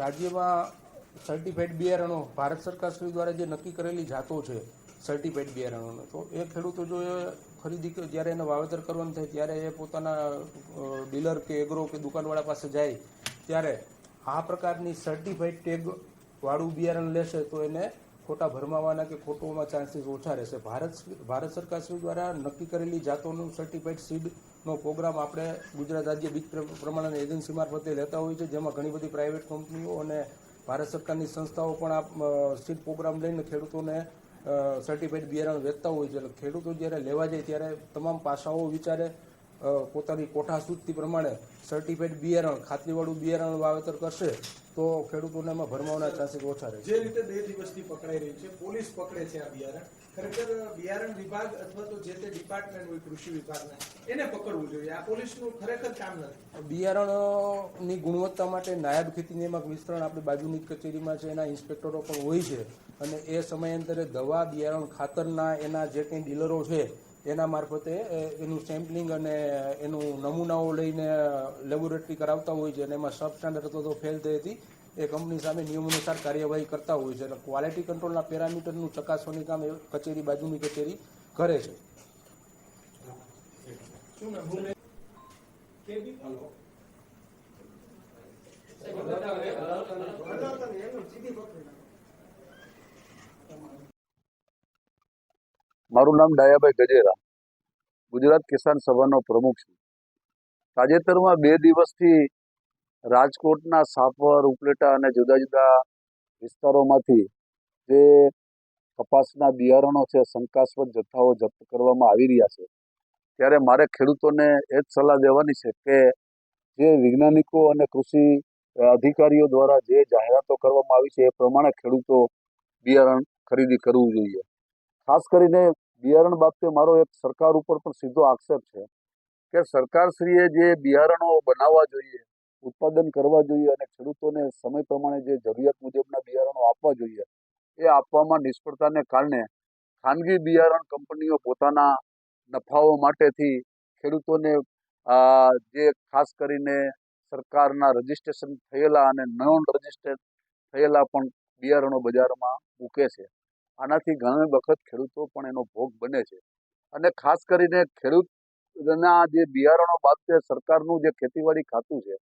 રાજ્યમાં સર્ટિફાઈડ બિયારણો ભારત સરકાર શ્રી દ્વારા જે નક્કી કરેલી જાતો છે સર્ટિફાઈડ બિયારણોનો, તો એ ખેડૂતો જો એ ખરીદી જ્યારે એને વાવેતર કરવાનું થાય, ત્યારે એ પોતાના ડીલર કે એગ્રો કે દુકાનવાળા પાસે જાય, ત્યારે આ પ્રકારની સર્ટિફાઈડ ટેગ વાળું બિયારણ લેશે તો એને ખોટા ભરમાવાના કે ખોટોમાં ચાન્સીસ ઓછા રહેશે. ભારત ભારત સરકાર શ્રી દ્વારા નક્કી કરેલી જાતોનું સર્ટિફાઈડ સીડનો પ્રોગ્રામ આપણે ગુજરાત રાજ્ય બીજ પ્ર- પ્રમાણન એજન્સી મારફતે લેતા હોઈએ છીએ, જેમાં ઘણી બધી પ્રાઇવેટ કંપનીઓ અને ભારત સરકારની સંસ્થાઓ પણ આ સીડ પ્રોગ્રામ લઈને ખેડૂતોને સર્ટિફાઈડ બિયારણ વેચતા હોય છે. એટલે ખેડૂતો જ્યારે લેવા જાય ત્યારે તમામ પાસાઓ વિચારે પોતાની કોઠા સૂચિ પ્રમાણે સર્ટિફાઈડ બિયારણ ખાતરીવાળું બિયારણ વાવેતર કરશે તો ખેડૂતોને એમાં ભરમાવાના ચાન્સીસ ઓછા રહેશે જે રીતે બે દિવસથી પકડાઈ રહી છે પોલીસ પકડે છે આ બિયારણ. ખરેખર બિયારણ વિભાગ અથવા તો જે તે ડિપાર્ટમેન્ટ હોય કૃષિ વિભાગના એને પકડવું જોઈએ. આ પોલીસનું ખરેખર કામ નથી. બિયારણની ગુણવત્તા માટે નાયબ ખેતી નિયામક વિસ્તરણ આપણી બાજુની કચેરીમાં છે એના ઇન્સ્પેક્ટરો પણ હોય છે. અને એ સમયાંતરે દવા બિયારણ ખાતરના એના જે કંઈ ડીલરો છે એના મારફતે એનું સેમ્પલિંગ અને એનું નમૂનાઓ લઈને લેબોરેટરી કરાવતા હોય છે અને એમાં સબ સ્ટાન્ડર્ડ અથવા તો ફેલ થઈ હતી એ કંપની સામે નિયમાનુસાર કાર્યવાહી કરતા હોય છે એટલે ક્વોલિટી કંટ્રોલના પેરામીટરનું ચકાસવાની કામ એ કચેરી બાજુની કચેરી કરે છે? મારું નામ ડાયાભાઈ ગજેરા. ગુજરાત કિસાન સભાનો પ્રમુખ છું. તાજેતરમાં બે દિવસથી રાજકોટના સાપર, ઉપલેટા અને જુદા જુદા વિસ્તારોમાંથી જે કપાસના બિયારણો છે, શંકાસ્પદ જથ્થાઓ જપ્ત કરવામાં આવી રહ્યા છે. ત્યારે મારે ખેડૂતોને એ જ સલાહ દેવાની છે કે જે વૈજ્ઞાનિકો અને કૃષિ અધિકારીઓ દ્વારા જે જાહેરાતો કરવામાં આવી છે, એ પ્રમાણે ખેડૂતો બિયારણ ખરીદી કરવું જોઈએ. ખાસ કરીને બિયારણ બાબતે મારો એક સરકાર ઉપર પણ સીધો આક્ષેપ છે કે સરકારશ્રીએ જે બિયારણો બનાવવા જોઈએ, ઉત્પાદન કરવા જોઈએ અને ખેડૂતોને સમય પ્રમાણે જે જરૂરિયાત મુજબના બિયારણો આપવા જોઈએ, એ આપવામાં નિષ્ફળતાને કારણે ખાનગી બિયારણ કંપનીઓ પોતાના નફાઓ માટેથી ખેડૂતોને જે ખાસ કરીને સરકારના રજિસ્ટ્રેશન થયેલા અને નોન રજીસ્ટર્ડ થયેલા પણ બિયારણો બજારમાં મૂકે છે. આનાથી ઘણી વખત ખેડૂતો પણ એનો ભોગ બને છે. અને ખાસ કરીને ખેડૂતના જે બિયારણો બાબતે સરકારનું જે ખેતીવાડી ખાતું છે,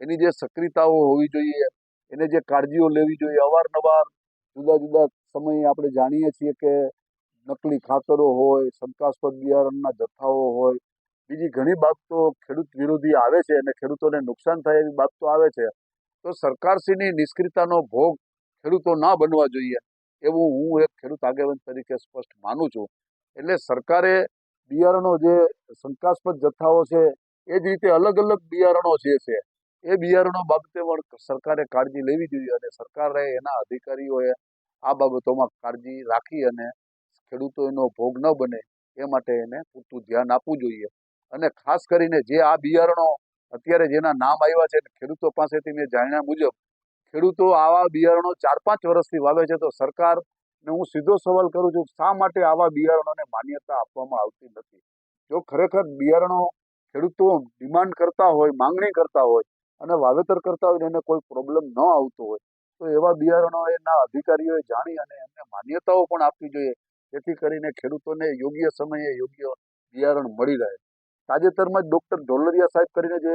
એની જે સક્રિયતાઓ હોવી જોઈએ, એને જે કાળજીઓ લેવી જોઈએ, અવારનવાર જુદા જુદા સમયે આપણે જાણીએ છીએ કે નકલી ખાતરો હોય, શંકાસ્પદ બિયારણના જથ્થાઓ હોય, બીજી ઘણી બાબતો ખેડૂત વિરોધી આવે છે અને ખેડૂતોને નુકસાન થાય એવી બાબતો આવે છે. તો સરકારશ્રીની નિષ્ક્રિયતાનો ભોગ ખેડૂતો ના બનવા જોઈએ. એવું હું એક ખેડૂત આગેવાન તરીકે સ્પષ્ટ માનું છું. એટલે સરકારે બિયારણો જે શંકાસ્પદ જથ્થાઓ છે, એ જ રીતે અલગ અલગ બિયારણો જે છે, એ બિયારણો બાબતે પણ સરકારે કાળજી લેવી જોઈએ અને સરકારે એના અધિકારીઓએ આ બાબતોમાં કાળજી રાખી અને ખેડૂતોનો ભોગ ન બને એ માટે એને પૂરતું ધ્યાન આપવું જોઈએ. અને ખાસ કરીને જે આ બિયારણો અત્યારે જેના નામ આવ્યા છે ખેડૂતો પાસેથી મેં જાણ્યા મુજબ ખેડૂતો આવા બિયારણો ચાર પાંચ વર્ષથી વાવે છે, તો સરકારને હું સીધો સવાલ કરું છું, શા માટે આવા બિયારણોને માન્યતા આપવામાં આવતી નથી? જો ખરેખર બિયારણો ખેડૂતો ડિમાન્ડ કરતા હોય, માંગણી કરતા હોય અને વાવેતર કરતા હોય, એને કોઈ પ્રોબ્લેમ ન આવતો હોય, તો એવા બિયારણો એના અધિકારીઓએ જાણી અને એમને માન્યતાઓ પણ આપવી જોઈએ, જેથી કરીને ખેડૂતોને યોગ્ય સમયે યોગ્ય બિયારણ મળી રહે. તાજેતરમાં જ ડૉક્ટર ઢોલરિયા સાહેબ કરીને જે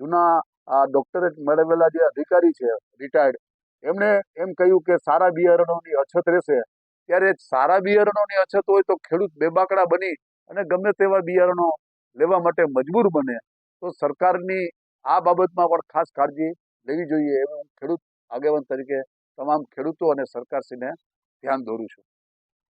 જૂના આ ડોક્ટરેટ મેળવેલા જે અધિકારી છે રિટાયર્ડ એમણે એમ કહ્યું કે સારા બિયારણોની અછત રહેશે. ત્યારે સારા બિયારણોની અછત હોય તો ખેડૂત બેબાકડા બની અને ગમે તેવા બિયારણો લેવા માટે મજબૂર બને. તો સરકારની આ બાબતમાં પણ ખાસ કાળજી લેવી જોઈએ એવું ખેડૂત આગેવાન તરીકે તમામ ખેડૂતો અને સરકારશ્રીને ધ્યાન દોરું છું.